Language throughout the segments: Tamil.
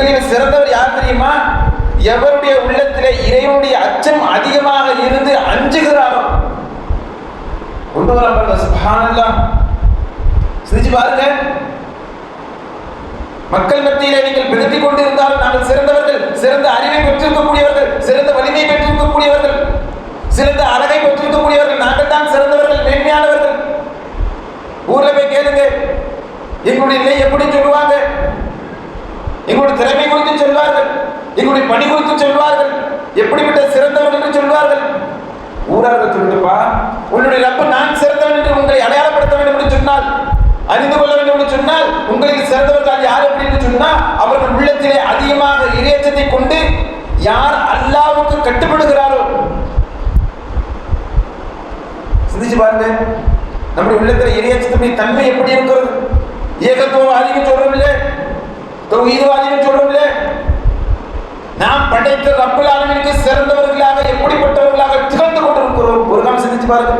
உங்களில் சிறந்தவர் யார் தெரியுமா? எவருடைய உள்ளத்திலே இறைவனுடைய அச்சம் அதிகமாக இருந்து அஞ்சுகிறாரோ? கொண்டு வர பாருங்க சிரிச்சு பாருங்க. மக்கள் மத்தியிலே நீங்கள் விடுத்திக் கொண்டிருந்தாலும் நாங்கள் சிறந்தவர்கள் சிறந்த அறிவை பெற்றிருக்கக்கூடியவர்கள் சிறந்த வலிமை பெற்றிருக்கக்கூடியவர்கள் சிறந்த அழகை பெற்றிருக்கக்கூடியவர்கள். நாங்கள் தான் சிறந்தவர்கள் மென்மையானவர்கள். ஊர்ல போய் கேளுங்க. எங்களுடைய நிலை எப்படி சொல்லுவாங்க? எங்களுடைய திறமை குறித்து சொல்வார்கள். எங்களுடைய பணி குறித்து சொல்வார்கள். எப்படிப்பட்ட சிறந்தவர்கள் என்று சொல்வார்கள். ஊரார்கள் சொல்லுப்பா உன்னுடைய ரப்ப நான் சிறந்தவன் என்று உங்களை அடையாளப்படுத்த வேண்டும் என்று சொன்னால் அறிந்து கொள்ள வேண்டும் என்று சொன்னால் உங்களுக்கு சிறந்தவர்கள் யார்? எப்படி என்று சொன்னால் அவர்கள் உள்ளத்திலே அதிகமாக இறையச்சத்தை கொண்டு யார் அல்லாவுக்கு கட்டுப்படுகிறாரோ சிந்திச்சு பாருங்க. நம்முடைய உள்ளத்தில் இறையச்சத்தினுடைய தன்மை எப்படி இருக்கிறது? ஏகத்துவம் அதிகம் இல்ல தௌஹீதவாதிகள் சொல்றோம் இல்ல நாம் படைத்த ரப்பல் ஆலமீனுக்கு சிறந்தவர்களாக எப்படிப்பட்டவர்களாக திகழ்ந்து கொண்டிருக்கிறோம் ஒரு காலம் சிந்திச்சு பாருங்க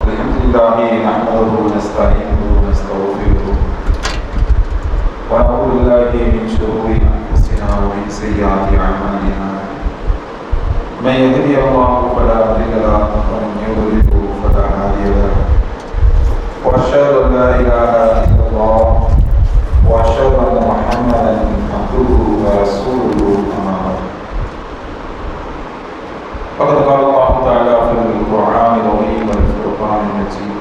الحمد لله نحمده ونستعينه ونستغفره ونعوذ بالله من شرور انفسنا ومن سيئات اعمالنا من يهدي الله فلا مضل له ومن يضلل فلا هادي له واشهد ان لا اله الا ورسوله اما بعد فقد قال الله تعالى في القرآن العظيم والفرقان المجيد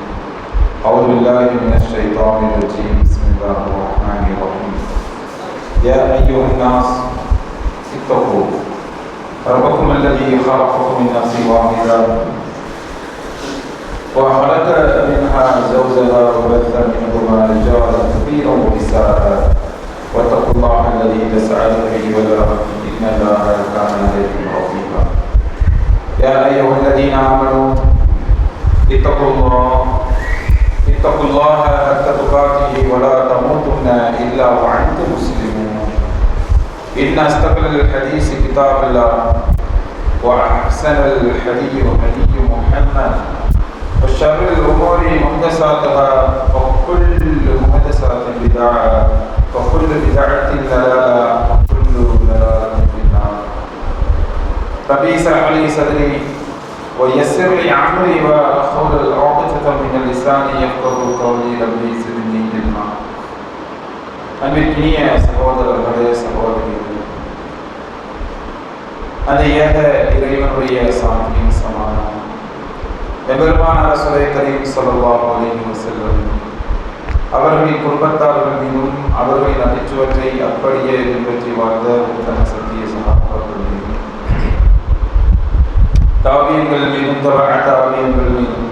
أعوذ بالله من الشيطان الرجيم. بسم الله الرحمن الرحيم. يا أيها الناس اتقوا. ربكم الذي خلقكم من نفس واحدة. وخلق منها زوجها وبث منهما رجالا كثيرا ونساء. واتقوا الله الذي تسألون به والأرحام إن الله كان عليكم رقيبا يا أيها الذين آمنوا اتقوا الله اتقوا الله حق تقاته ولا تموتن إلا وأنتم مسلمون. إن أستقبل الحديث كتاب الله وأحسن الحديث هدي محمد. وشر الأمور محدثاتها وكل محدثات بدعة وكل بدعة ضلالة. صدري ويسر لي امري واحلل عقدة من اللسان يفقه قولي ربي زدني علما அன்பிற்கினிய சகோதரர்களே சகோதரிகளே அந்த ஏக இறைவனுடைய சாந்தியும் சமாதானம் எபெருமான அரசுரை கரீம் சொல்லலாம் அலைஹி செல்லும் அவர்களின் குடும்பத்தார்கள் மீதும் அவர்களின் நகைச்சுவற்றை அப்படியே பின்பற்றி வாழ்ந்த உத்தம சத்திய சகாபாக்கள் மீதும் தாவியங்கள் மீதும் தவற தாவியங்கள் மீதும்.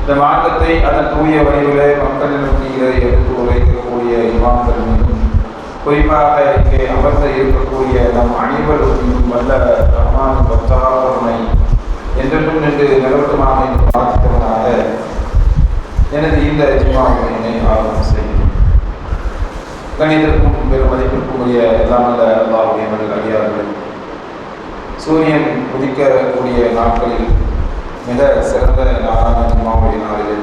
இந்த மார்க்கத்தை அதன் தூய வழிகளை மக்களின் மத்தியிலே எடுத்து உரைக்கக்கூடிய இமாம்கள் மீதும் குறிப்பாக இங்கே அமர்ந்து இருக்கக்கூடிய நம் அனைவரும் மீதும் வல்ல ரஹ்மான் பத்தாரமை என்றென்றும் நின்று நிலவட்டமாக என்று பிரார்த்தித்தவனாக எனது இந்த ஜிமாவினை ஆர்வம் செய்கிறேன். கணிதற்கும் பெரும் மதிப்பிற்கும் உரிய எல்லாம் அல்ல அல்லாவுடைய மனித அடியார்கள். சூரியன் உதிக்கக்கூடிய நாட்களில் மிக சிறந்த நாளான ஜும்மாவுடைய நாளில்.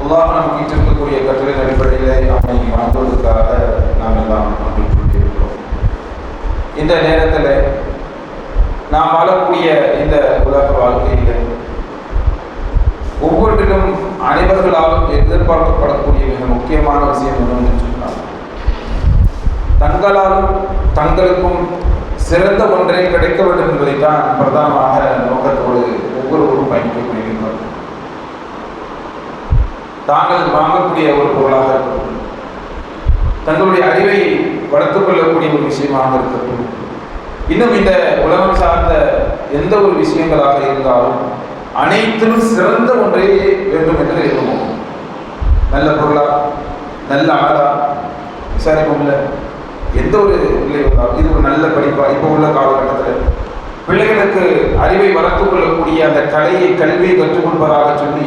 அல்லாஹ் நமக்கு ஈட்டிருக்கக்கூடிய கட்டளையின் அடிப்படையில் அவனை மறந்துவதற்காக நாம் எல்லாம் நம்பிக் கொண்டிருக்கிறோம் இந்த நேரத்தில் நாம் வாழக்கூடிய இந்த உலக வாழ்க்கையில் ஒவ்வொன்றிலும் அனைவர்களாலும் எதிர்பார்க்கப்படக்கூடிய மிக முக்கியமான விஷயம் என்னன்னு சொன்னால் தங்களாலும் தங்களுக்கும் சிறந்த ஒன்றே கிடைக்க வேண்டும் என்பதைத்தான் பிரதானமாக நோக்கத்தோடு ஒவ்வொருவரும் பயணித்துக் கொண்டிருக்கிறார் தாங்கள் வாங்கக்கூடிய ஒரு பொருளாக இருக்கட்டும் தங்களுடைய அறிவை வளர்த்துக் கொள்ளக்கூடிய ஒரு விஷயமாக இருக்கட்டும் இன்னும் இந்த உலகம் சார்ந்த எந்த ஒரு விஷயங்களாக இருந்தாலும் அனைத்திலும் சிறந்த ஒன்றே வேண்டும் என்று இருக்கணும் நல்ல பொருளா நல்ல ஆளா விசாரிப்போம்ல? எந்த ஒரு பிள்ளை வந்தாலும் இது ஒரு நல்ல படிப்பா இப்போ உள்ள காலகட்டத்தில். பிள்ளைகளுக்கு அறிவை வளர்த்துக் கொள்ளக்கூடிய அந்த கலையை கல்வியை கற்றுக் சொல்லி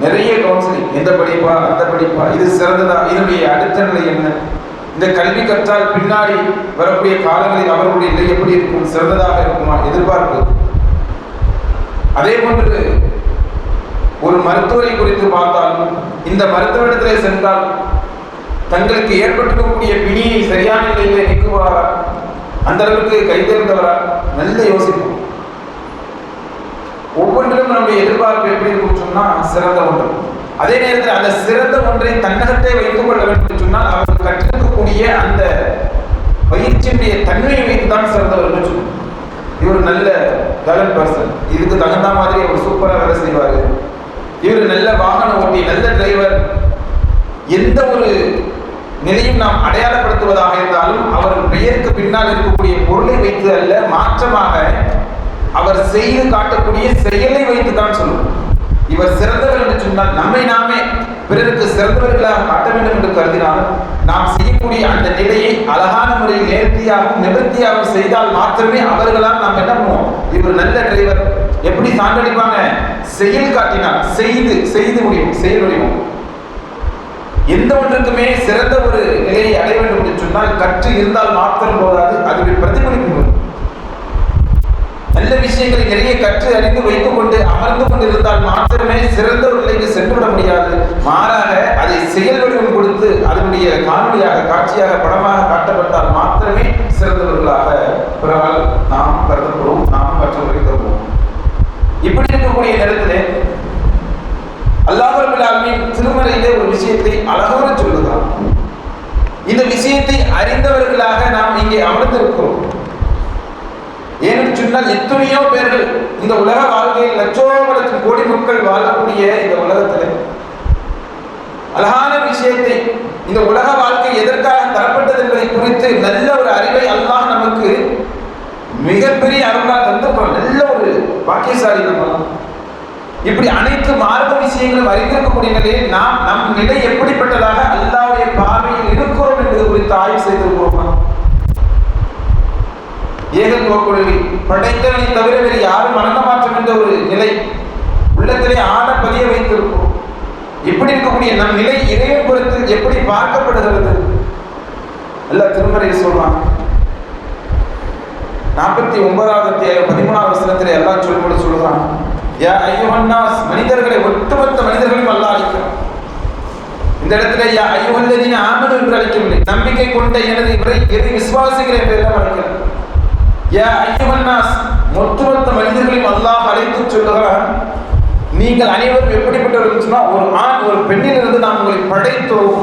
நிறைய கவுன்சிலிங் எந்த படிப்பா? அந்த படிப்பா? இது சிறந்ததா? இதனுடைய அடுத்த நிலை என்ன? இந்த கல்வி கற்றால் பின்னாடி வரக்கூடிய காலங்களில் அவர்களுடைய நிலை எப்படி இருக்கும்? சிறந்ததாக இருக்குமா? எதிர்பார்ப்பு. அதே போன்று ஒரு மருத்துவரை குறித்து பார்த்தாலும் இந்த மருத்துவரிடத்திலே சென்றால் தங்களுக்கு ஏற்பட்டிருக்கக்கூடிய பிணியை சரியான சரி அந்த அளவுக்கு கைதேர்ந்தவரா? நல்ல யோசிப்போம். ஒவ்வொன்றிலும் நம்முடைய எதிர்பார்ப்பு எப்படி இருக்கும் சொன்னா சிறந்த ஒன்று. அதே நேரத்தில் அந்த சிறந்த ஒன்றை தன்னகத்தை வைத்துக் கொள்ள வேண்டும் சொன்னால் அவர் கற்றிருக்கக்கூடிய அந்த பயிற்சியுடைய தன்மையை வைத்து தான் சிறந்தவர் சொன்னோம். இவர் நல்ல டேலண்ட் பர்சன் இதுக்கு தகுந்த மாதிரி அவர் சூப்பராக வேலை செய்வார். இவர் நல்ல வாகன ஓட்டி நல்ல டிரைவர் எந்த ஒரு நிலையும் நாம் அடையாளப்படுத்துவதாக இருந்தாலும் அவர் பெயருக்கு பின்னால் இருக்கக்கூடிய பொருளை வைத்து அல்ல மாற்றமாக அவர் செய்து காட்டக்கூடிய செயலை வைத்து தான் சொல்லுவோம் இவர் சிறந்தவர் என்று சொன்னால் நம்மை நாமே பிறருக்கு சிறந்தவர்களாக காட்ட வேண்டும் என்று கருதினால் நாம் செய்யக்கூடிய அந்த நிலையை அழகான முறையில் நேர்த்தியாகவும் நிவர்த்தியாகவும் செய்தால் மாத்திரமே அவர்களால் நாம் என்ன பண்ணுவோம்? இவர் நல்ல டிரைவர் எப்படி சான்றளிப்பாங்க? செயல் காட்டினால் செய்து செய்து முடியும் செயல் முடியும். எந்த ஒன்றுக்குமே சிறந்த ஒரு நிலையை அடைய வேண்டும் என்று சொன்னால் கற்று இருந்தால் மாத்திரம் போதாது அதுவே பிரதிபலிப்பு. நல்ல விஷயங்களை நிறைய கற்று அறிந்து வைத்துக் கொண்டு அமர்ந்து கொண்டிருந்தால் மாத்திரமே சிறந்த ஒரு நிலைக்கு சென்றுவிட முடியாது. மாறாக அதை செயல் வடிவம் கொடுத்து அதனுடைய காணொலியாக காட்சியாக படமாக காட்டப்பட்டால் மாத்திரமே சிறந்தவர்களாக பிறவால் நாம் கருதப்படுவோம் நாம் மற்றவர்களை கருதுவோம். இப்படி இருக்கக்கூடிய நேரத்திலே அல்லாஹ் திருமறையிலே ஒரு விஷயத்தை அழகாக சொல்லுதான் இந்த விஷயத்தை அறிந்தவர்களாக நாம் இங்கே அமர்ந்திருக்கிறோம். ஏன்னு சொன்னால் எத்தனையோ பேர்கள் இந்த உலக வாழ்க்கையில் லட்சோப லட்சம் கோடி மக்கள் வாழக்கூடிய இந்த உலகத்தில் அழகான விஷயத்தை இந்த உலக வாழ்க்கை எதற்காக தரப்பட்டது என்பதை குறித்து நல்ல ஒரு அறிவை அல்லாஹ் நமக்கு மிகப்பெரிய அருளால் தந்திருக்கிறோம் நல்ல ஒரு பாக்கியசாலி நம்ம இப்படி அனைத்து மார்க்க விஷயங்களும் அறிந்திருக்கக்கூடிய நிலையில் நாம் நம் நிலை எப்படிப்பட்டதாக அல்லாவுடைய பார்வையில் இருக்கிறோம் என்பது குறித்து ஆய்வு செய்திருக்கிறோமா ஏகன் கோக்குழலி படைத்தவனை தவிர வேறு யாரும் வணங்க மாற்றம் என்ற ஒரு நிலை உள்ளத்திலே ஆட பதிய வைத்திருப்போம். இப்படி இருக்கக்கூடிய நம் நிலை இறைவன் குறித்து எப்படி பார்க்கப்படுகிறது? அல்ல திருமறையில் சொல்லலாம் நாற்பத்தி ஒன்பதாவது பதிமூணாவது வசனத்திலே எல்லாம் சொல்லும்போது சொல்லுகிறான் யா ஐயுஹன்னாஸ் மனிதர்களை ஒட்டுமொத்த மனிதர்களையும் அல்ல அழைக்கிறோம் இந்த இடத்துல யா ஐயுஹல்லதீன ஆமனு என்று அழைக்கவில்லை. நம்பிக்கை கொண்ட எனது இவரை எது விசுவாசிகள் என்று எல்லாம் அழைக்கிறது யா ஐயுஹன்னாஸ் ஒட்டுமொத்த மனிதர்களையும் அல்லாஹ் அழைத்து சொல்லுகிறான் நீங்கள் அனைவரும் எப்படிப்பட்டவர்கள் சொன்னால் ஒரு ஆண் ஒரு பெண்ணிலிருந்து நாம் உங்களை படைத்தோம்.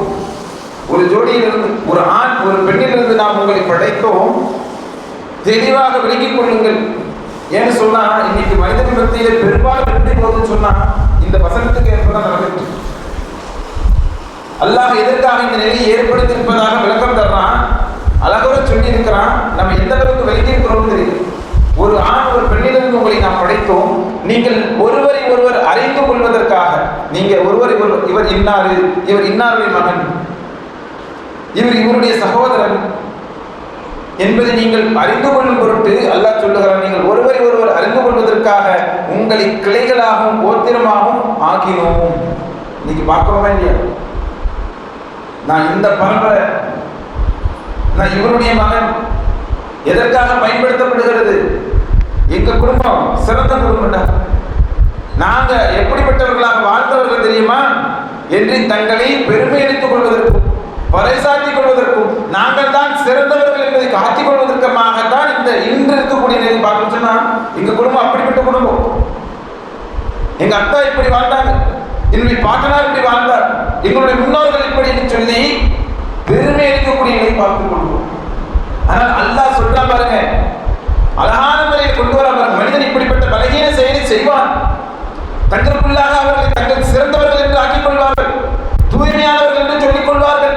ஒரு ஜோடியிலிருந்து ஒரு ஆண் ஒரு பெண்ணிலிருந்து நாம் உங்களை படைத்தோம். தெளிவாக விளங்கிக் கொள்ளுங்கள். ஏன்னு சொன்னா இன்னைக்கு மனிதன் மத்தியில பெரும்பாலும் எப்படி போகுதுன்னு சொன்னா இந்த வசனத்துக்கு ஏற்பதான் நடக்குது அல்லாஹ் எதற்காக இந்த நிலையை ஏற்படுத்தி இருப்பதாக விளக்கம் தர்றான். அழகோட சொல்லி இருக்கிறான் நம்ம எந்த அளவுக்கு விளக்கி இருக்கிறோம் தெரியும் ஒரு ஆண் ஒரு பெண்ணிலிருந்து உங்களை நாம் படைத்தோம். நீங்கள் ஒருவரை ஒருவர் அறிந்து கொள்வதற்காக. நீங்க ஒருவரை ஒருவர் இவர் இன்னாரு இவர் இன்னாருடைய மகன். இவர் இவருடைய சகோதரன். என்பதை நீங்கள் அறிந்து கொள்ளும் பொருட்டு அல்லாஹ் சொல்லுகிறார் நீங்கள் ஒருவரை ஒருவர் அறிந்து கொள்வதற்காக உங்களை கிளைகளாகவும் கோத்திரமாகவும் ஆக்கினோம் இன்னைக்கு பார்க்கிறோமா இல்லையா? நான் இந்த பரம்பரை நான் இவருடைய மகன் எதற்காக பயன்படுத்தப்படுகிறது? எங்க குடும்பம் சிறந்த குடும்பம்டா. நாங்க எப்படிப்பட்டவர்களாக வாழ்ந்தவர்கள் தெரியுமா? என்று தங்களை பெருமை எடுத்துக் கொள்வதற்கு பறைசாற்றிக் கொள்வதற்கும் நாங்கள் தான் சிறந்தவர்கள் என்பதை காட்டிக் கொள்வதற்குமாகத்தான் இந்த இன்று இருக்கக்கூடிய நிலை பார்க்கணும் சொன்னா எங்க குடும்பம் அப்படிப்பட்ட குடும்பம். எங்க அத்தா இப்படி வாழ்ந்தாங்க என்னுடைய பாட்டனார் இப்படி வாழ்ந்தார் எங்களுடைய முன்னோர்கள் இப்படி என்று சொல்லி பெருமை அளிக்கக்கூடிய நிலை பார்த்துக் கொள்வோம். ஆனால் அல்லாஹ் சொல்றா பாருங்க அழகான முறையை கொண்டு வர பாருங்க மனிதன் இப்படிப்பட்ட பலகீன செயலை செய்வான். தங்களுக்குள்ளாக அவர்களை தங்கள் சிறந்தவர்கள் என்று ஆக்கிக் கொள்வார்கள் தூய்மையானவர்கள் என்று சொல்லிக் கொள்வார்கள்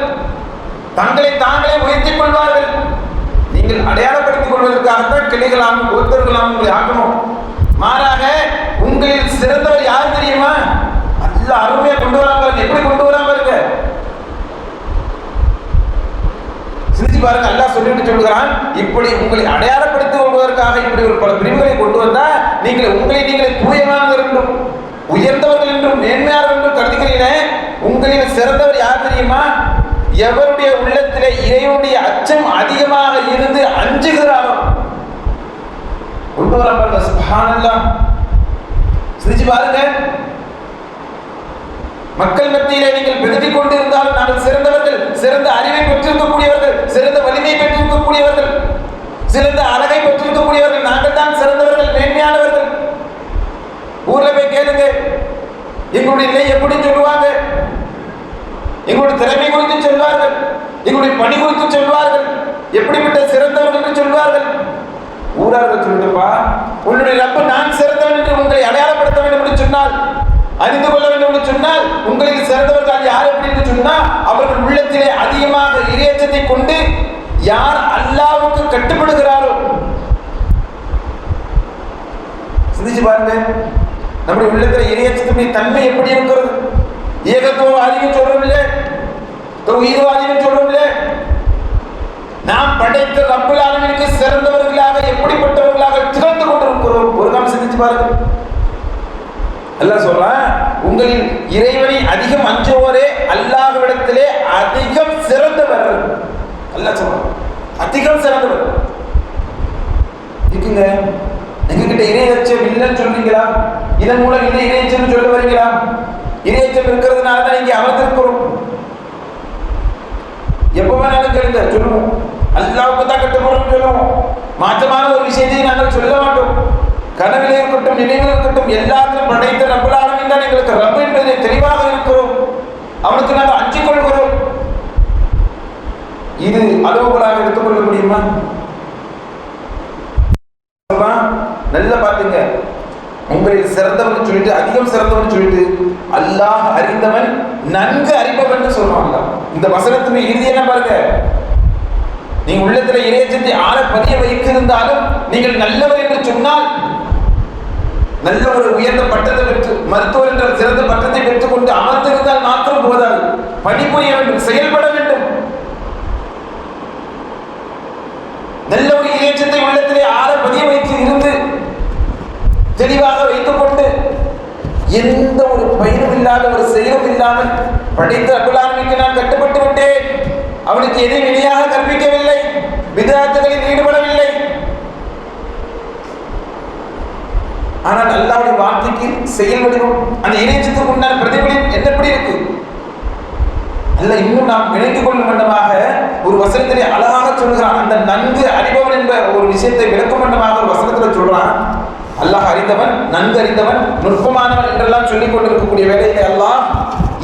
தங்களை தாங்களே உயர்த்திக் கொள்வார்கள் நீங்கள் அடையாளப்படுத்திக் கொள்வதற்காகத்தான் ஒருத்தர்களாகவும் உங்களை ஆக்கணும். மாறாக உங்களில் சிறந்தவர் யார் தெரியுமா? நல்ல அருமையா கொண்டு வராம இருக்கு எப்படி கொண்டு வராம இருக்கு சிந்திச்சு பாருங்க. அல்லாஹ் சொல்லிட்டு சொல்கிறான் இப்படி உங்களை அடையாளப்படுத்திக் கொள்வதற்காக இப்படி ஒரு பல பிரிவுகளை கொண்டு வந்தா நீங்கள் உங்களை நீங்களே தூயமாக என்றும் உயர்ந்தவர்கள் என்றும் மேன்மையாளர்கள் என்றும் கருதுகிறீர்களே உங்களில் சிறந்தவர் யார் தெரியுமா? எவருடைய உள்ளத்திலே இறைவனுடைய அச்சம் அதிகமாக இருந்து அஞ்சுகிறாரோ கொண்டு வரப்பட்ட சுபானெல்லாம் சிரிச்சு பாருங்க. மக்கள் மத்தியிலே நீங்கள் பெருத்திக் கொண்டிருந்தால் நாங்கள் சிறந்தவர்கள் சிறந்த அறிவை பெற்றிருக்கக்கூடியவர்கள் சிறந்த வலிமையை பெற்றிருக்கக்கூடியவர்கள் சிறந்த அழகை பெற்றிருக்கக்கூடியவர்கள் நாங்கள் தான் சிறந்தவர்கள் மேன்மையானவர்கள். ஊர்ல போய் கேளுங்க. எங்களுடைய நிலை எப்படி சொல்லுவாங்க? எங்களுடைய திறமை குறித்து சொல்வார்கள். எங்களுடைய பணி குறித்து சொல்வார்கள். எப்படிப்பட்ட சிறந்தவர்கள் சொல்வார்கள். ஊரார்கள் சொல்லிட்டுப்பா உன்னுடைய ரப்ப நான் சிறந்தவன் என்று உங்களை அடையாளப்படுத்த வேண்டும் என்று சொன்னால் அறிந்து கொள்ள வேண்டும் என்று சொன்னால் உங்களுக்கு சிறந்தவர்கள் யார் எப்படி என்று சொன்னால் அவர்கள் உள்ளத்திலே அதிகமாக இறையச்சத்தை கொண்டு யார் அல்லாவுக்கு கட்டுப்படுகிறாரோ. சிந்திச்சு பாருங்க. நம்முடைய உள்ளத்துல இறையச்சத்துடைய தன்மை எப்படி இருக்கிறது? ஏகத்துவவாதிகள் சொல்றோம் இல்ல தௌஹீதவாதிகள் சொல்றோம் இல்ல நாம் படைத்த ரப்பல் உங்களின் உங்களில் இறைவனை அதிகம் அஞ்சுவோரே அல்லாதவிடத்திலே அதிகம் சிறந்தவர். அல்ல சொல்றான். அதிகம் சிறந்தவர். இருக்குங்க எங்ககிட்ட இணையச்சம் இல்லைன்னு சொல்றீங்களா? இதன் மூலம் இல்லை இணையச்சம் சொல்ல வரீங்களா? இணையச்சம் இருக்கிறதுனால தான் இங்கே அமர்ந்திருக்கிறோம். எப்ப வேணாலும் கேளுங்க சொல்லுவோம். அல்லாவுக்கு தான் கட்டுப்படுறோம் சொல்லுவோம் மாற்றமான ஒரு விஷயத்தையும் நாங்கள் சொல்ல மாட்டோம். கனவிலே இருக்கட்டும் நினைவில் இருக்கட்டும் எல்லாத்திலும் படைத்த ரப்பலாலும் தான் எங்களுக்கு ரப்பு என்பதை தெளிவாக இருக்கிறோம். அவனுக்கு நாங்கள் அஞ்சிக் கொள்கிறோம். இது அளவுகளாக எடுத்துக்கொள்ள முடியுமா? நல்லா பார்த்துங்க. உங்களில் சிறந்தவன் சொல்லிட்டு அதிகம் சிறந்தவன் சொல்லிட்டு அல்லாஹ் அறிந்தவன் நன்கு அறிபவன் சொல்றான் இந்த வசனத்துக்கு இறுதி என்ன பாருங்க? நீங்க உள்ளத்துல இறையச்சத்தை ஆழ பதிய வைத்திருந்தாலும் நீங்கள் நல்லவர் என்று சொன்னால் நல்ல ஒரு உயர்ந்த பட்டத்தை பெற்று மருத்துவர் என்ற சிறந்த பட்டத்தை பெற்றுக்கொண்டு அமர்ந்திருந்தால் மாத்திரம் போதாது. பணிபுரிய வேண்டும் செயல்பட வேண்டும். நல்ல ஒரு இயற்றத்தை உள்ளத்திலே ஆற பதிய வைத்து இருந்து தெளிவாக வைத்துக் கொண்டு எந்த ஒரு பயிரும் இல்லாத ஒரு செயலும் இல்லாமல் படித்த அபுலாமிக்கு நான் கட்டுப்பட்டு விட்டேன். அவனுக்கு எதை வெளியாக கற்பிக்கவில்லை? விதார்த்தங்களில் ஈடுபடவில்லை. ஆனால் அல்லாவுடைய வார்த்தைக்கு செயல் வடிவம் அந்த இணையத்துக்கு உண்டான பிரதிபலிப்பு என்ன எப்படி இருக்கு? அல்ல இன்னும் நாம் விளங்கி கொள்ளும் வண்ணமாக ஒரு வசனத்திலே அழகாக சொல்கிறான் அந்த நன்கு அறிபவன் என்ற ஒரு விஷயத்தை விளக்கும் வண்ணமாக ஒரு வசனத்தில் சொல்றான். அல்லாஹ் அறிந்தவன் நன்கு அறிந்தவன் நுட்பமானவன் என்றெல்லாம் சொல்லிக் கொண்டிருக்கக்கூடிய வேலையில அல்லாஹ்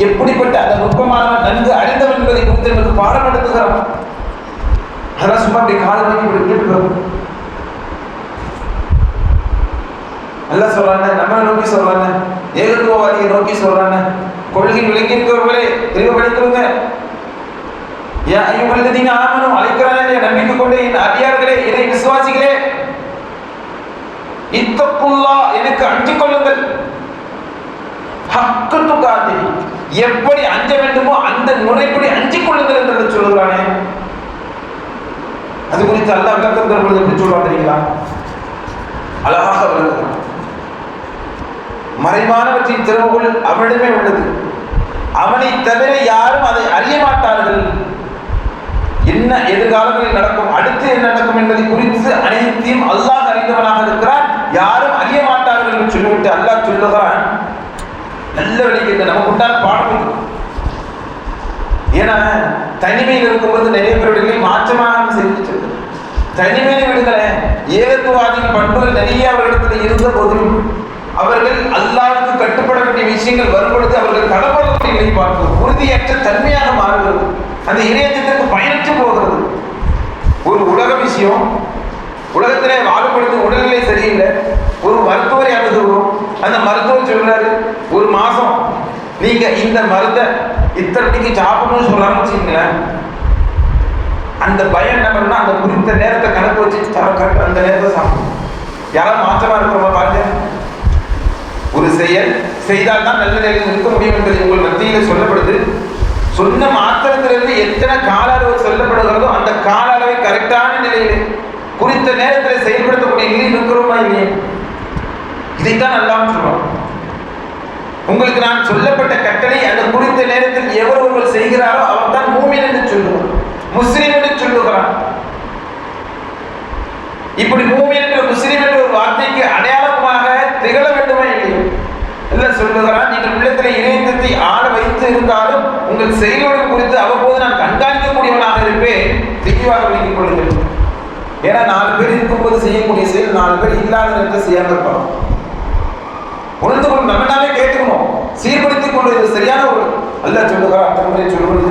எப்படிப்பட்ட அந்த நுட்பமானவன் நன்கு அறிந்தவன் என்பதை குறித்து நமக்கு பாடம் நடத்துகிறான். அதெல்லாம் சும்மா அப்படி கால வாங்கி இப்படி கேட்டு வரும் அல்லாஹ் சொல்றாங்க நம்மளை நோக்கி சொல்றாங்க ஏகத்துவவாதியை நோக்கி சொல்றாங்க. கொள்கை விளங்கி இருக்கிறவர்களே தெளிவுபடுத்துவங்க யா ஐயுவல்லதீன ஆமனும் அழைக்கிறானே நம்பிக்கை கொண்ட என் அடியார்களே இறை விசுவாசிகளே. இத்தக்குல்லா எனக்கு அஞ்சிக் கொள்ளுங்கள். ஹக்கு துகாதி எப்படி அஞ்ச வேண்டுமோ அந்த முறைப்படி அஞ்சிக் கொள்ளுங்கள் என்று சொல்லுகிறானே. அது குறித்து அல்லாஹ் விளக்கம் தருவது எப்படி சொல்றான் தெரியுங்களா? அழகாக விளக்குகிறான் மறைவானவற்றின் திறவுகள் அவனிடமே உள்ளது. அவனை தவிர யாரும் அதை அறிய மாட்டார்கள். என்ன எதிர்காலங்களில் நடக்கும் அடுத்து என்ன நடக்கும் என்பதை குறித்து அனைத்தையும் அல்லாஹ் அறிந்தவனாக இருக்கிறான். யாரும் அறிய மாட்டார்கள் என்று சொல்லிவிட்டு அல்லாஹ் சொல்லுகிறான் நல்ல வழிக்கு இந்த நமக்கு உண்டான பாடம் ஏன்னா தனிமையில் இருக்கும்போது நிறைய பேருடைய மாற்றமாக செஞ்சிட்டு தனிமையில் விடுதலை ஏகத்துவாதியின் பண்புகள் நிறைய அவர்களிடத்தில் இருந்த போதிலும் அவர்கள் அல்லாவுக்கு கட்டுப்பட வேண்டிய விஷயங்கள் வரும்பொழுது அவர்கள் கடப்படக்கூடிய நிலை உறுதியற்ற தன்மையாக மாறுகிறது அந்த இணையத்திற்கு பயனற்று போகிறது. ஒரு உலக விஷயம் உலகத்திலே வாழும் உடல்நிலை சரியில்லை ஒரு மருத்துவரை அணுகுவோம் அந்த மருத்துவர் சொல்றாரு ஒரு மாசம் நீங்க இந்த மருந்தை இத்தனைக்கு சாப்பிடணும்னு சொல்லாம வச்சுக்கங்களேன். அந்த பயம் என்ன பண்ணா அந்த குறித்த நேரத்தை கணக்கு வச்சு கரெக்டாக அந்த நேரத்தை சாப்பிடும் யாராவது மாற்றமா இருக்கிறவங்க பாருங்க. ஒரு செயல் செய்தால் தான் நல்ல நிலையில் இருக்க முடியும் என்பதை உங்கள் மத்தியில் சொல்லப்படுது. சொன்ன மாத்திரத்திலிருந்து எத்தனை கால அளவு சொல்லப்படுகிறதோ அந்த கால அளவை கரெக்டான நிலையில் குறித்த நேரத்தில் செயல்படுத்தக்கூடிய நிலையில் இருக்கிறோமா இல்லையே? இதைத்தான் நல்லாவும் சொல்லுவோம் உங்களுக்கு நான் சொல்லப்பட்ட கட்டளை அந்த குறித்த நேரத்தில் எவர் ஒருவர் செய்கிறாரோ அவர் தான் மூமின் என்று சொல்லுவார் முஸ்லீம் என்று சொல்லுகிறான். இப்படி மூமின் என்ற முஸ்லீம் என்ற ஒரு வார்த்தைக்கு அடையாளமாக திகழ வேண்டுமா இல்லையோ இல்ல சொல்லுகிறான் நீங்கள் உள்ளத்தில் இணையத்தை ஆள வைத்து இருந்தாலும் உங்கள் செயல்கள் குறித்து அவ்வப்போது நான் கண்காணிக்கக்கூடியவனாக இருப்பேன். தெளிவாக விளங்கிக் கொள்ளுங்கள். ஏன்னா நாலு பேர் இருக்கும்போது செய்யக்கூடிய செயல் நாலு பேர் இல்லாத நேரத்தை செய்யாமல் இருப்பாங்க உணர்ந்து கொண்டு நம்ம நாமே கேட்டுக்கணும். சீர்படுத்திக் கொள்வது சரியான ஒரு அல்லாஹ் சொல்லுகிறார் திருமுறை சொல்வது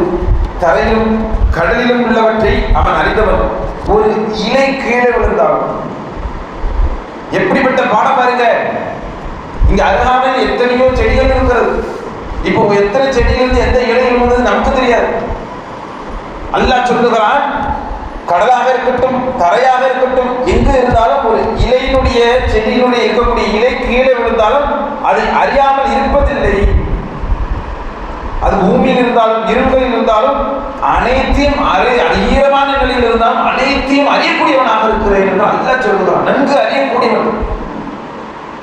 தரையிலும் கடலிலும் உள்ளவற்றை அவன் அறிந்தவன். ஒரு இலை கீழே விழுந்தாலும். எப்படிப்பட்ட பாடம் பாருங்க. இங்க அருகாமல் எத்தனையோ செடிகள் இருக்கிறது. இப்போ எத்தனை செடியிலிருந்து எந்த இலையில் வந்தது நமக்கு தெரியாது. அல்லாஹ் சொல்லுகிறான் கடலாக இருக்கட்டும் தரையாக இருக்கட்டும் எங்கு இருந்தாலும் ஒரு இலையினுடைய செடியினுடைய இருக்கக்கூடிய இலை கீழே விழுந்தாலும் அதை அறியாமல் இருப்பதில்லை. அது பூமியில் இருந்தாலும் இருள்களில் இருந்தாலும் அனைத்தையும் அறி ஈரமான நிலையில் இருந்தாலும் அனைத்தையும் அறியக்கூடியவனாக இருக்கிறேன் என்று அல்லாஹ் சொல்லுகிறான். நன்கு அறியக்கூடியவன்.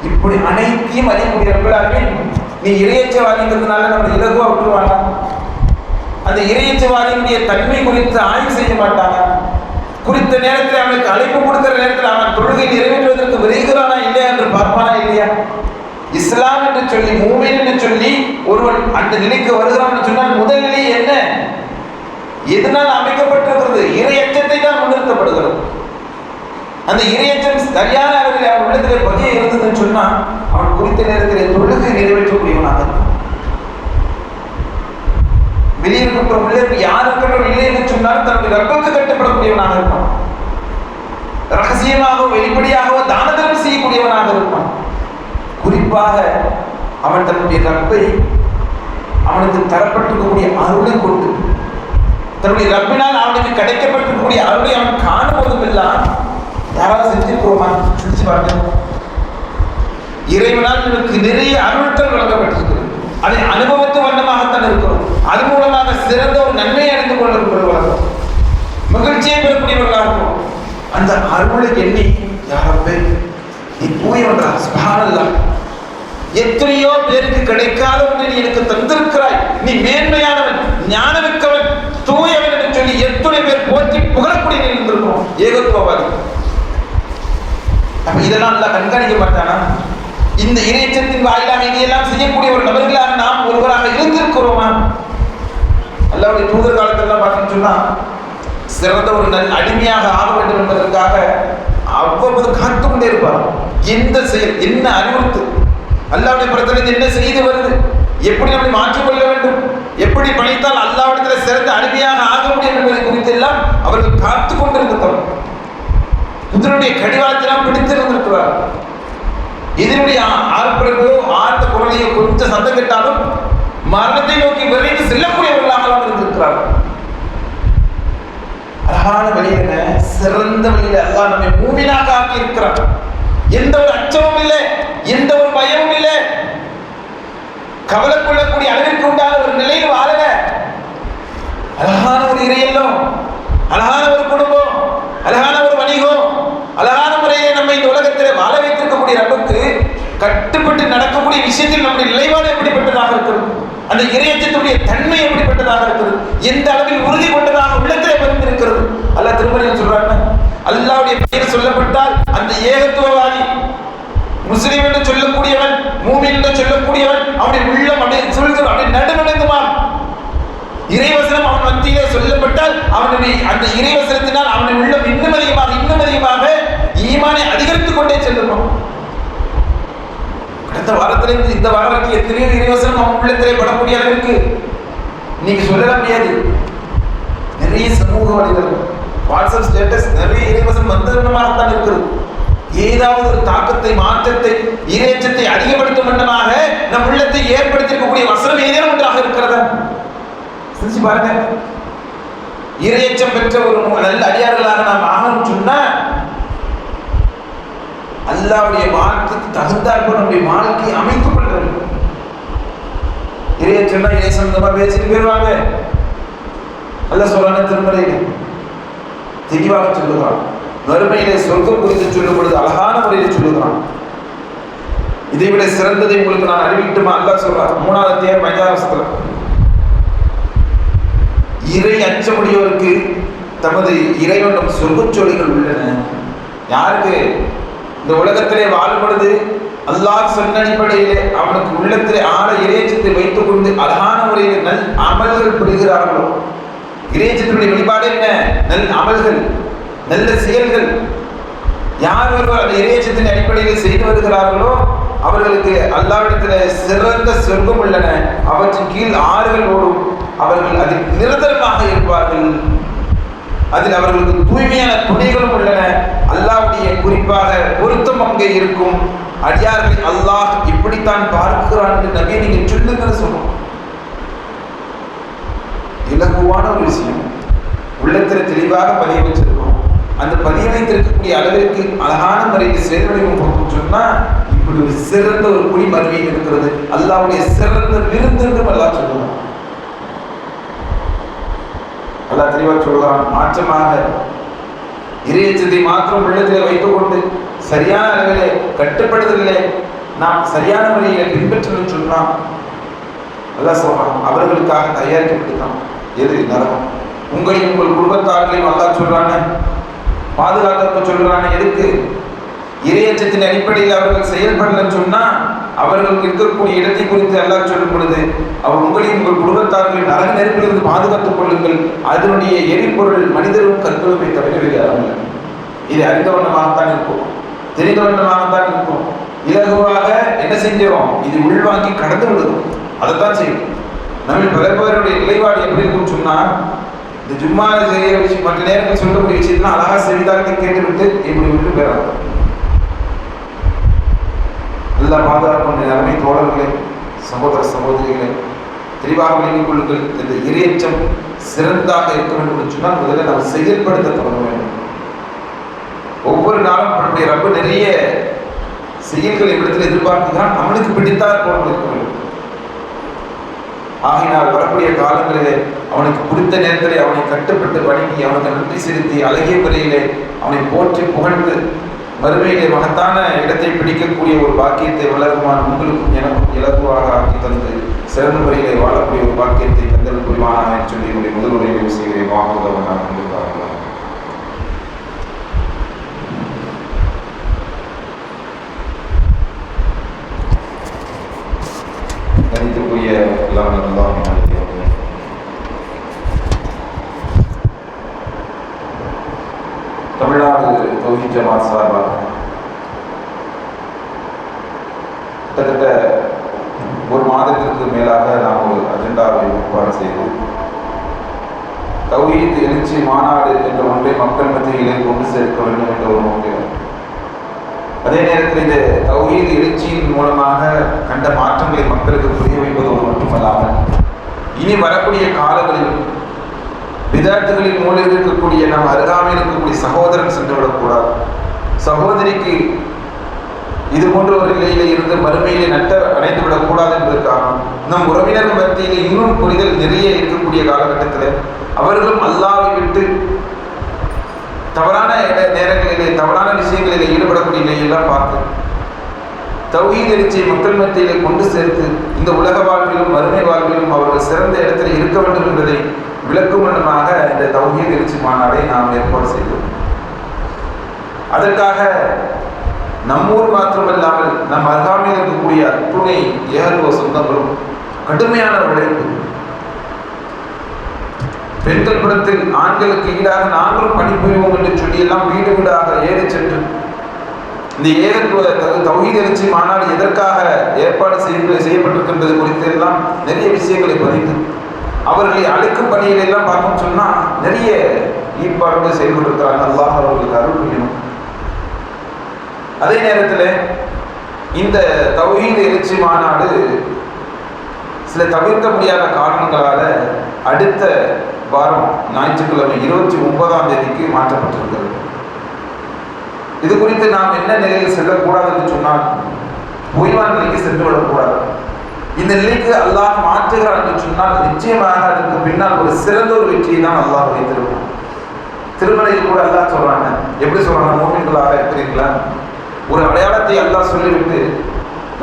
இப்படி அனைத்தையும் அறியக்கூடிய ரப்பலாகவே நீ இறையச்சவாதிங்கிறதுனால நம்ம இலகுவா விட்டுருவாங்க அந்த இறையச்சவாதியினுடைய தன்மை குறித்து ஆய்வு செய்ய மாட்டாங்க குறித்த நேரத்தில் அவனுக்கு அழைப்பு கொடுக்கிற நேரத்தில் அவன் தொழுகை நிறைவேற்றுவதற்கு விரைகிறானா இல்லையா என்று பார்ப்பானா இல்லையா? இஸ்லாம் என்று சொல்லி மூமின் என்று சொல்லி ஒருவன் அந்த நிலைக்கு வருகிறான் சொன்னால் முதல் நிலை என்ன? எதனால் அமைக்கப்பட்டிருக்கிறது? இறையச்சத்தை தான் முன்னிறுத்தப்படுகிறது. அந்த இறையச்சம் சரியான அளவில் அவன் உள்ளத்திலே பதிய இருந்ததுன்னு சொன்னா அவன் குறித்த நேரத்தில் தொழுகை நிறைவேற்றக்கூடியவனாக இருப்பான். வெளியே இருக்கட்டும் உள்ளே இருக்க இல்லை என்று சொன்னாலும் தன்னுடைய ரப்பக்கு கட்டுப்படக்கூடியவனாக இருப்பான் ரகசியமாகவோ வெளிப்படையாகவோ தான தர்மம் செய்யக்கூடியவனாக இருப்பான் குறிப்பாக அவன் தன்னுடைய ரப்பை அவனுக்கு தரப்பட்டிருக்கக்கூடிய அருளை கொண்டு தன்னுடைய ரப்பினால் அவனுக்கு கிடைக்கப்பட்டிருக்கக்கூடிய அருளை அவன் காணும் போதும் எல்லாம் யாராவது செஞ்சிருக்கிறோமா சிந்திச்சு பாருங்க. இறைவனால் நமக்கு நிறைய அருள்கள் வழங்கப்பட்டிருக்கிறது. அதை அனுபவத்து வண்ணமாகத்தான் இருக்கிறோம். அது மூலமாக சிறந்த ஒரு நன்மை அடைந்து கொண்டிருக்கிறவர்களாக மகிழ்ச்சியை பெறக்கூடியவர்களாக இருக்கும் அந்த அருளை எண்ணி யாரப்பே நீ தூயவன்றா சுபானல்லா. எத்தனையோ பேருக்கு கிடைக்காத ஒன்றை நீ எனக்கு தந்திருக்கிறாய். நீ மேன்மையானவன் ஞானமிக்கவன் தூயவன் என்று சொல்லி எத்தனை பேர் போற்றி புகழக்கூடிய நிலையில் இருந்திருக்கிறோம் ஏகத்துவவாதி அப்ப இதெல்லாம் நல்லா கண்காணிக்க மாட்டானா இந்த இறைச்சத்தின் வாயிலாக இதையெல்லாம் செய்யக்கூடிய ஒரு நபர்களாக நாம் ஒருவராக இருந்திருக்கிறோமா? அல்லாவுடைய தூதர் காலத்திலாம் பார்த்தீங்கன்னு சொன்னா சிறந்த ஒரு நல் அடிமையாக ஆக வேண்டும் என்பதற்காக அவ்வப்போது காத்து கொண்டே இருப்பார். எந்த செயல் என்ன அறிவுறுத்து? அல்லாவுடைய புறத்திலிருந்து என்ன செய்து வருது? எப்படி நம்மை மாற்றிக்கொள்ள வேண்டும்? எப்படி பணித்தால் அல்லாவிடத்தில் சிறந்த அடிமையாக ஆக முடியும் என்பதை குறித்து எல்லாம் அவர்கள் காத்து கொண்டிருந்தவர் இதனுடைய கடிவாளத்தெல்லாம் பிடித்திருந்திருக்கிறார் இதனுடைய ஆர்ப்பரிப்போ ஆர்த்த குரலையோ கொஞ்சம் சத்தம் கேட்டாலும் மரணத்தை நோக்கி விரைந்து செல்லக்கூடியவர்களாக இருந்திருக்கிறார். அழகான வழி என்ன? சிறந்த வழியில அல்லாஹ் நம்மை மூவினாக ஆக்கி இருக்கிறார் எந்த ஒரு அச்சமும் இல்லை எந்த ஒரு பயமும் இல்லை. கவலை கொள்ளக்கூடிய அளவிற்கு உண்டான ஒரு நிலையில் வாழல. அழகான ஒரு இறையெல்லாம் அழகான ஒரு குடும்பம் அழகான ஒரு வணிகம் அழகான முறையிலே நம்ம இந்த உலகத்தில் வாழ வைத்திருக்கக்கூடிய ரப்புக்கு கட்டுப்பட்டு நடக்கக்கூடிய விஷயத்தில் நம்முடைய நிலைப்பாடு எப்படிப்பட்டதாக இருக்கிறது அந்த இறையச்சத்துடைய தன்மை எப்படிப்பட்டதாக இருக்கிறது எந்த அளவில் உறுதி கொண்டதாக உள்ளத்திலே பதிந்திருக்கிறது அல்ல திருமறையில் சொல்றாங்க அல்லாவுடைய பெயர் சொல்லப்பட்டால் அந்த ஏகத்துவவாதி முஸ்லீம் என்று சொல்லக்கூடியவன் மூமின் என்று சொல்லக்கூடியவன் அவனுடைய உள்ளம் அப்படியே சொல்கிற அப்படியே நடுநடுங்குமான் இறைவசனம் அவன் மத்தியிலே சொல்லப்பட்டால் அவனுடைய அந்த இறைவசனத்தினால் அவனுடைய உள்ளம் இன்னும் அதிகமாக இன்னும் அதிகமாக ஈமானை அதிகரித்துக் கொண்டே செல்லணும் அடுத்த வாரத்திலிருந்து இந்த வாரம் வரைக்கும் எத்தனையோ இறைவசனம் அவன் உள்ளத்திலே படக்கூடிய அளவுக்கு நீங்க சொல்லல முடியாது. நிறைய சமூக வலைதளம் வாட்ஸ்அப் ஸ்டேட்டஸ் நிறைய இறைவசனம் மந்திரமாகத்தான் இருக்கிறது. ஏதாவது ஒரு தாக்கத்தை மாற்றத்தை இறைச்சத்தை அதிகப்படுத்தும் வண்ணமாக நம் உள்ளத்தை ஏற்படுத்தியிருக்கக்கூடிய வசனம் ஏதேனும் ஒன்றாக இருக்கிறதா? சிந்திச்சு பாருங்க. இறையச்சம் பெற்ற ஒரு நல்ல அடியார்களாக நாம் ஆகணும்னு சொன்னா அல்லாவுடைய வார்த்தைக்கு தகுந்தாற்போல் நம்முடைய வாழ்க்கையை அமைத்துக் கொள்ள வேண்டும் இறையச்சம்னா இறை சொந்தமா பேசிட்டு போயிடுவாங்க. அல்ல சொல்லான திருமறையில தெளிவாக சொல்லுகிறான். வறுமையிலே சொர்க்கம் குறித்து சொல்லும் பொழுது அழகான முறையில் சொல்லுகிறான். இதை விட சிறந்ததை உங்களுக்கு நான் அறிவிக்கட்டுமா? அல்ல சொல்றார் மூணாவது தேர் ஐந்தாவது இறை அச்சமுடையவருக்கு தமது இறைவனும் சொர்க்கச்சொலிகள் உள்ளன. யாருக்கு? இந்த உலகத்திலே வாழும் பொழுது அல்லாஹ் சொன்ன அடிப்படையிலே அவனுக்கு உள்ளத்திலே ஆழ இறையச்சத்தை வைத்துக் கொண்டு அழகான முறையில் நல் அமல்கள் புரிகிறார்களோ? இறைச்சத்தினுடைய வெளிப்பாடு என்ன? நல் அமல்கள் நல்ல செயல்கள். யார் ஒருவர் அந்த இறையச்சத்தின் அடிப்படையில் செய்து வருகிறார்களோ அவர்களுக்கு அல்லாவிடத்தில் சிறந்த சொர்க்கம் உள்ளன. அவற்றின் கீழ் ஆறுகள் ஓடும். அவர்கள் அதில் நிரந்தரமாக இருப்பார்கள். அதில் அவர்களுக்கு தூய்மையான துணைகளும் உள்ளன. அல்லாஹ்வுடைய குறிப்பாக பொருத்தம் அங்கே இருக்கும். அடியார்களை அல்லாஹ் இப்படித்தான் பார்க்கிறான் என்று நபியை நீங்க சொல்லுங்கன்னு சொல்லுவோம் இலகுவான ஒரு விஷயம். உள்ளத்தில் தெளிவாக பதிய வச்சிருக்கோம். அந்த பதிய வைத்திருக்கக்கூடிய அளவிற்கு அழகான முறையில் செயல்வடிவம் கொடுக்கும் சொன்னா இப்படி ஒரு சிறந்த ஒரு குடி மருவியும் இருக்கிறது. அல்லாவுடைய சிறந்த விருந்து என்று அல்லாஹ் சொல்லுவோம் நல்லா தெளிவாக சொல்கிறான் மாற்றமாக. இறையச்சத்தை மாத்திரம் உள்ளத்தில் வைத்துக் கொண்டு சரியான அளவிலே கட்டுப்படுதலிலே நாம் சரியான முறையில் பின்பற்றணும்னு சொன்னால் அல்லா சொல்கிறான் அவர்களுக்காக தயாரிக்கப்பட்டுதான் எது நரகம். உங்களையும் உங்கள் குடும்பத்தார்களையும் அல்லா சொல்கிறான பாதுகாக்க சொல்கிறான எதுக்கு? இறையச்சத்தின் அடிப்படையில் அவர்கள் செயல்படலன்னு சொன்னா அவர்களுக்கு இருக்கக்கூடிய இடத்தை குறித்து எல்லாம் சொல்லும் பொழுது அவர் உங்களையும் உங்கள் குடும்பத்தார்களையும் நரக நெருப்பிலிருந்து பாதுகாத்துக் கொள்ளுங்கள். அதனுடைய எரிபொருள் மனிதரும் கற்பனை தவிர வேறு இது இல்லை. இது அறிந்தவண்ணமாகத்தான் இருக்கும். தெரிந்தவண்ணமாகத்தான் இருக்கும். இலகுவாக என்ன செஞ்சிடும் இது உள்வாங்கி கடந்து விடுவோம் அதைத்தான் செய்யும். நம்ம பல பேருடைய நிலைப்பாடு எப்படி இருக்கும்னு சொன்னா இந்த ஜும்மா செய்யற விஷயம் மற்ற நேரத்தில் சொல்லக்கூடிய விஷயத்துல அழகா செவிதாக்கி கேட்டுவிட்டு இப்படி விட்டு போயிடறாங்க நல்ல பாதுகாப்பு அருமை தோழர்களே சகோதர சகோதரிகளே தெளிவாக விளங்கிக் கொள்ளுங்கள் இந்த இரையச்சம் சிறந்ததாக இருக்க வேண்டும் என்று சொன்னால் முதல்ல நாம் செயல்படுத்த தொடங்க வேண்டும். ஒவ்வொரு நாளும் நம்முடைய ரொம்ப நிறைய செயல்களை இடத்தில் எதிர்பார்க்கிறான் அவனுக்கு பிடித்தால் போல் இருக்க வேண்டும். ஆகினால் வரக்கூடிய காலங்களிலே அவனுக்கு பிடித்த நேரத்திலே அவனை கட்டுப்பட்டு வணங்கி அவனுக்கு நன்றி செலுத்தி அழகிய முறையிலே அவனை போற்றி புகழ்ந்து மறுமையிலே மகத்தான இடத்தை பிடிக்கக்கூடிய ஒரு பாக்கியத்தை வளருமான் உங்களுக்கும் எனக்கும் இலகுவாக ஆக்கி தந்து சிறந்த முறையிலே வாழக்கூடிய ஒரு பாக்கியத்தை தந்தல் புரிவானா என்று சொல்லி என்னுடைய முதல் உரையை செய்கிறேன். வாங்குவதாக கணித்துக்குரிய எல்லாம் எல்லாம் தமிழ்நாடு தொகுதி ஜமாத் சார்பாக கிட்டத்தட்ட ஒரு மாதத்திற்கு மேலாக நாம் ஒரு அஜெண்டாவை ஏற்பாடு செய்தோம். தௌஹீத் எழுச்சி மாநாடு என்ற ஒன்றை மக்கள் மத்தியிலே கொண்டு சேர்க்க வேண்டும் என்ற ஒரு நோக்கம். அதே நேரத்தில் இந்த தௌஹீத் எழுச்சியின் மூலமாக கண்ட மாற்றங்களை மக்களுக்கு புரிய வைப்பதோடு மட்டுமல்லாமல் இனி வரக்கூடிய காலங்களில் விதார்த்துகளின் மூலையில் இருக்கக்கூடிய நம் அருகாமையில் இருக்கக்கூடிய சகோதரன் சென்று விடக்கூடாது சகோதரிக்கு இது போன்ற ஒரு நிலையில இருந்து மறுமையிலே நட்ட அடைந்து விடக்கூடாது என்பதற்காக நம் உறவினர் மத்தியில் இன்னும் புரிதல் நிறைய இருக்கக்கூடிய காலகட்டத்தில் அவர்களும் அல்லாவை விட்டு தவறான இட- நேரங்களிலே தவறான விஷயங்களிலே ஈடுபடக்கூடிய நிலையெல்லாம் பார்த்து தௌஹீத் எழுச்சியை மக்கள் மத்தியிலே கொண்டு சேர்த்து இந்த உலக வாழ்விலும் மறுமை வாழ்விலும் அவர்கள் சிறந்த இடத்தில் இருக்க வேண்டும் என்பதை விளக்கும் வண்ணமாக இந்த தௌகிய எழுச்சி மாநாடை நாம் ஏற்பாடு செய்தோம். அதற்காக நம்மூர் மாத்திரமல்லாமல் நம் அருகாமையில் இருக்கக்கூடிய அத்துணை ஏகத்துவ சொந்தங்களும் கடுமையான உழைப்பு. பெண்கள் புறத்தில் ஆண்களுக்கு ஈடாக நாங்களும் பணிபுரிவோம் என்று சொல்லி எல்லாம் வீடு வீடாக ஏறி சென்று இந்த ஏகத்துவ தௌஹீத் எழுச்சி மாநாடு எதற்காக ஏற்பாடு செய்ய செய்யப்பட்டிருக்கின்றது குறித்து எல்லாம் நிறைய விஷயங்களை பதிந்து அவர்களை அழைக்கும் பணிகளை எல்லாம் பார்த்தோம் சொன்னா நிறைய ஈடுபாடு செயல்பட்டிருக்கிறாங்க அல்லாஹ் அவர்களுக்கு அருள் புரியணும் அதே நேரத்தில் இந்த தௌஹீத் எழுச்சி மாநாடு சில தவிர்க்க முடியாத காரணங்களால் அடுத்த வாரம் ஞாயிற்றுக்கிழமை இருபத்தி ஒன்பதாம் தேதிக்கு மாற்றப்பட்டிருக்கிறது. இது குறித்து நாம் என்ன நிலையில் செல்லக்கூடாது என்று சொன்னால் பொய்வான நிலைக்கு சென்று விடக்கூடாது. இந்த நிலைக்கு அல்லாஹ் மாற்றுகிறார் என்று சொன்னால் நிச்சயமாக அதுக்கு பின்னால் ஒரு சிறந்த ஒரு வெற்றியை தான் அல்லாஹ் வைத்திருக்கும் திருமலையில் கூட அல்லாஹ் சொல்றாங்க. எப்படி சொல்றாங்க? மூமின்களாக இருக்கிறீங்களா ஒரு அடையாளத்தை அல்லாஹ் சொல்லிவிட்டு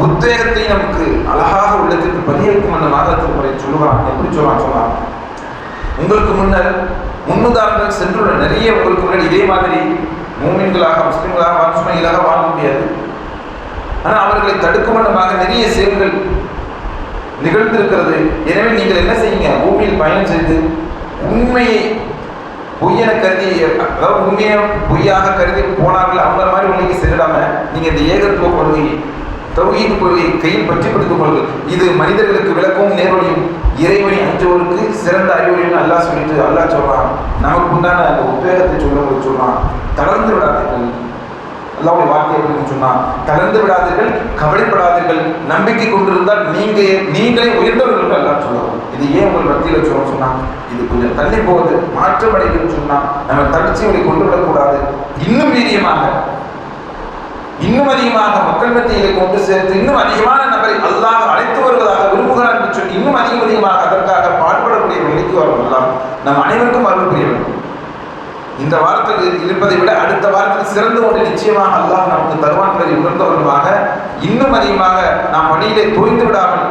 உத்வேகத்தை நமக்கு அழகாக உள்ளத்திற்கு பதியக்கும் அந்த மாத திருமுறை சொல்லுவான் எப்படி சொல்றான் சொல்லுவாங்க உங்களுக்கு முன்னர் முன்னுதாரணங்கள் சென்றுள்ள நிறைய உங்களுக்கு முன்னாடி இதே மாதிரி மூமின்களாக முஸ்லிம்களாக வன்சுமைகளாக வாழ முடியாது. ஆனால் அவர்களை தடுக்கும் வண்ணமாக நிறைய செயல்கள் நிகழ்ந்திருக்கிறது. எனவே நீங்கள் என்ன செய்யுங்க பூமியில் பயணம் செய்து உண்மையை பொய்யென கருதி அதாவது உண்மையை பொய்யாக கருதி போனார்கள் அந்த மாதிரி உங்களுக்கு செல்லாம நீங்க இந்த ஏகத்துவ கொள்கையை தௌஹீத் கொள்கையை கையில் பற்றி பிடித்துக் கொள்ளுங்கள். இது மனிதர்களுக்கு விளக்கவும் நேர்வழியும் இறைவனை அஞ்சவருக்கு சிறந்த அறிவுரையும் அல்லாஹ் சொல்லிட்டு அல்லாஹ் சொல்றான். நமக்கு உண்டான அந்த உத்வேகத்தை சொல்றவங்களுக்கு சொல்றான். தளர்ந்து விடாதீர்கள். அல்லாவுடைய வார்த்தை அப்படின்னு சொன்னா தளர்ந்து விடாதீர்கள் கவலைப்படாதீர்கள் நம்பிக்கை கொண்டிருந்தால் நீங்க நீங்களே உயர்ந்தவர்கள் எல்லாம் சொல்லுவோம் இது ஏன் உங்கள் மத்தியில் சொல்ல சொன்னா இது கொஞ்சம் தள்ளி போகுது மாற்றம் அடையுதுன்னு சொன்னா நம்ம தடுச்சிகளை கொண்டு விடக்கூடாது. இன்னும் வீரியமாக இன்னும் அதிகமாக மக்கள் மத்தியிலே கொண்டு சேர்த்து இன்னும் அதிகமான நபரை அல்லாஹ் அழைத்து வருவதாக விரும்புகிறார் என்று சொல்லி இன்னும் அதிகம் அதிகமாக அதற்காக பாடுபடக்கூடிய நிலைக்கு வரலாம் நம் அனைவருக்கும் அருள் புரிய வேண்டும். இந்த வாரத்தில் இருப்பதை விட அடுத்த வாரத்தில் சிறந்த ஒரு நிச்சயமாக அல்லாஹ் நமக்கு தருவான் என்பதை உணர்ந்தவர்களுமாக இன்னும் அதிகமாக நாம் பணியிலே தோய்ந்து விடாமல்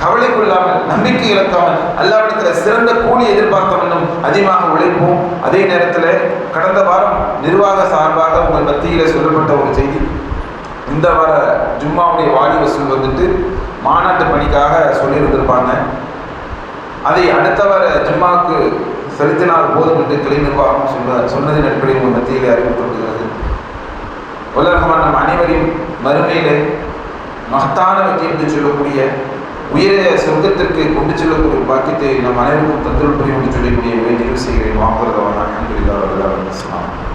கவலை கொள்ளாமல் நம்பிக்கை இழக்காமல் அல்லாவிடத்தில் சிறந்த கூலி எதிர்பார்க்க வேண்டும் அதிகமாக உழைப்போம். அதே நேரத்தில் கடந்த வாரம் நிர்வாக சார்பாக உங்கள் மத்தியில் சொல்லப்பட்ட ஒரு செய்தி. இந்த வார ஜும்மாவுடைய வாலி வசூல் வந்துட்டு மாநாட்டு பணிக்காக சொல்லியிருந்திருப்பாங்க. அதை அடுத்த வார ஜும்மாவுக்கு செலுத்தினால் போதும் என்று கிளை நிர்வாகம் சொல்ல சொன்னதின் அடிப்படையில் உங்கள் மத்தியிலே அறிவிக்கப்படுகிறது உலகமான நம் அனைவரையும் மறுமையிலே மகத்தான வெற்றி என்று சொல்லக்கூடிய உயர சொர்க்கத்திற்கு கொண்டு செல்லக்கூடிய பாக்கியத்தை நம் அனைவருக்கும் தந்தல் புரியும் என்று சொல்லக்கூடிய நிறைவு செய்கிறேன். வாங்குறதவன் அன்புரிதார்